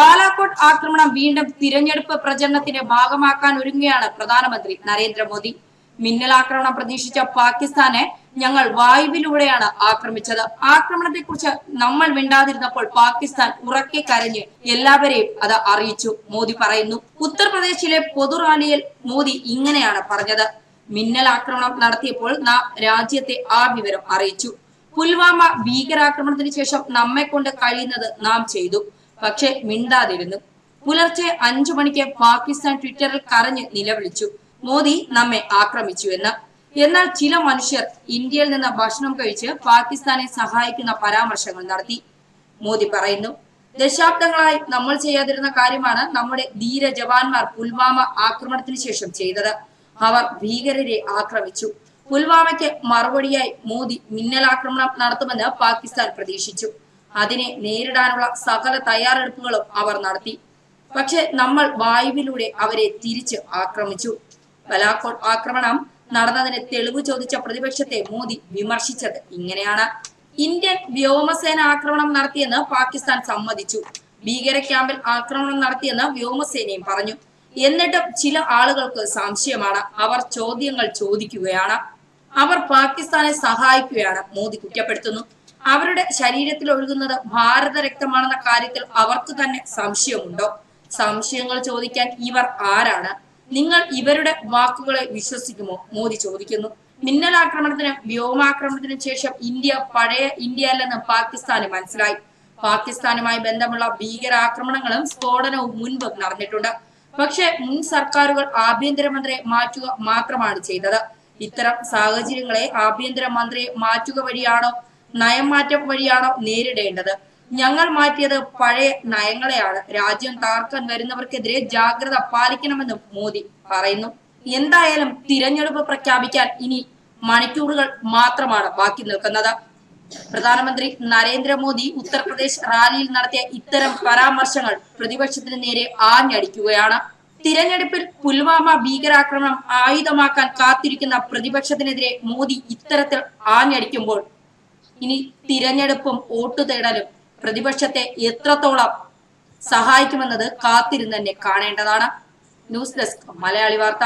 ബാലാക്കോട്ട് ആക്രമണം വീണ്ടും തിരഞ്ഞെടുപ്പ് പ്രചരണത്തിന്റെ ഭാഗമാക്കാൻ ഒരുങ്ങുകയാണ് പ്രധാനമന്ത്രി നരേന്ദ്രമോദി. മിന്നലാക്രമണം പ്രതീക്ഷിച്ച പാകിസ്ഥാനെ ഞങ്ങൾ വായുവിലൂടെയാണ് ആക്രമിച്ചത്. ആക്രമണത്തെ കുറിച്ച് നമ്മൾ മിണ്ടാതിരുന്നപ്പോൾ പാകിസ്ഥാൻ ഉറക്കെ കരഞ്ഞ് എല്ലാവരെയും അത് അറിയിച്ചു. മോദി പറയുന്നു ഉത്തർപ്രദേശിലെ പൊതുറാലിയിൽ മോദി ഇങ്ങനെയാണ് പറഞ്ഞത്. മിന്നൽ ആക്രമണം നടത്തിയപ്പോൾ നാം രാജ്യത്തെ ആ വിവരം അറിയിച്ചു. പുൽവാമ ഭീകരാക്രമണത്തിന് ശേഷം നമ്മെ കൊണ്ട് കഴിയുന്നത് നാം ചെയ്തു. പക്ഷെ മിണ്ടാതിരുന്നു. പുലർച്ചെ അഞ്ചു മണിക്ക് പാകിസ്ഥാൻ ട്വിറ്ററിൽ കരഞ്ഞ് നിലവിളിച്ചു. മോദി നമ്മെ ആക്രമിച്ചു എന്ന് എന്നാൽ ചില മനുഷ്യർ ഇന്ത്യയിൽ നിന്ന് ഭക്ഷണം കഴിച്ച് പാകിസ്ഥാനെ സഹായിക്കുന്ന പരാമർശങ്ങൾ നടത്തി. മോദി പറയുന്നു ദശാബ്ദങ്ങളായി നമ്മൾ ചെയ്യാതിരുന്ന കാര്യമാണ് നമ്മുടെ ധീര ജവാന്മാർ പുൽവാമ ആക്രമണത്തിന് ശേഷം ചെയ്തത്. അവർ ഭീകരരെ ആക്രമിച്ചു. പുൽവാമയ്ക്ക് മറുപടിയായി മോദി മിന്നലാക്രമണം നടത്തുമെന്ന് പാകിസ്ഥാൻ പ്രതീക്ഷിച്ചു. അതിനെ നേരിടാനുള്ള സകല തയ്യാറെടുപ്പുകളും അവർ നടത്തി. പക്ഷെ നമ്മൾ വായുവിലൂടെ അവരെ തിരിച്ച് ആക്രമിച്ചു. ബലാക്കോട്ട് ആക്രമണം നടന്നതിന് തെളിവ് ചോദിച്ച പ്രതിപക്ഷത്തെ മോദി വിമർശിച്ചത് ഇങ്ങനെയാണ്. ഇന്ത്യൻ വ്യോമസേന ആക്രമണം നടത്തിയെന്ന് പാകിസ്ഥാൻ സമ്മതിച്ചു. ഭീകര ക്യാമ്പിൽ ആക്രമണം നടത്തിയെന്ന് വ്യോമസേനയും പറഞ്ഞു. എന്നിട്ടും ചില ആളുകൾക്ക് സംശയമാണ്. അവർ ചോദ്യങ്ങൾ ചോദിക്കുകയാണ്. അവർ പാകിസ്ഥാനെ സഹായിക്കുകയാണ്. മോദി കുറ്റപ്പെടുത്തുന്നു. അവരുടെ ശരീരത്തിൽ ഒഴുകുന്നത് ഭാരത രക്തമാണെന്ന കാര്യത്തിൽ അവർക്ക് തന്നെ സംശയമുണ്ടോ? സംശയങ്ങൾ ചോദിക്കാൻ ഇവർ ആരാണ്? നിങ്ങൾ ഇവരുടെ വാക്കുകളെ വിശ്വസിക്കുമോ? മോദി ചോദിക്കുന്നു. മിന്നലാക്രമണത്തിനും വ്യോമാക്രമണത്തിനും ശേഷം ഇന്ത്യ പഴയ ഇന്ത്യ അല്ലെന്ന് പാകിസ്ഥാന് മനസ്സിലായി. പാകിസ്ഥാനുമായി ബന്ധമുള്ള ഭീകരാക്രമണങ്ങളും സ്ഫോടനവും മുൻപ് നടന്നിട്ടുണ്ട്. പക്ഷെ മുൻ സർക്കാരുകൾ ആഭ്യന്തരമന്ത്രിയെ മാറ്റുക മാത്രമാണ് ചെയ്തത്. ഇത്തരം സാഹചര്യങ്ങളെ ആഭ്യന്തര മന്ത്രിയെ മാറ്റുക വഴിയാണോ നയംമാറ്റം വഴിയാണോ നേരിടേണ്ടത്? ഞങ്ങൾ മാറ്റിയത് പഴയ നയങ്ങളെയാണ്. രാജ്യം താർക്കാൻ വരുന്നവർക്കെതിരെ ജാഗ്രത പാലിക്കണമെന്നും മോദി പറയുന്നു. എന്തായാലും തിരഞ്ഞെടുപ്പ് പ്രഖ്യാപിക്കാൻ ഇനി മണിക്കൂറുകൾ മാത്രമാണ് ബാക്കി നിൽക്കുന്നത്. പ്രധാനമന്ത്രി നരേന്ദ്രമോദി ഉത്തർപ്രദേശ് റാലിയിൽ നടത്തിയ ഇത്തരം പരാമർശങ്ങൾ പ്രതിപക്ഷത്തിന് നേരെ ആഞ്ഞടിക്കുകയാണ്. തിരഞ്ഞെടുപ്പിൽ പുൽവാമ ഭീകരാക്രമണം ആയുധമാക്കാൻ കാത്തിരിക്കുന്ന പ്രതിപക്ഷത്തിനെതിരെ മോദി ഇത്തരത്തിൽ ആഞ്ഞടിക്കുമ്പോൾ ഇനി തിരഞ്ഞെടുപ്പും വോട്ട് തേടലും പ്രതിപക്ഷത്തെ എത്രത്തോളം സഹായിക്കുമെന്നത് കാത്തിരുന്ന് തന്നെ കാണേണ്ടതാണ്. ന്യൂസ് ഡെസ്ക് മലയാളി വാർത്ത.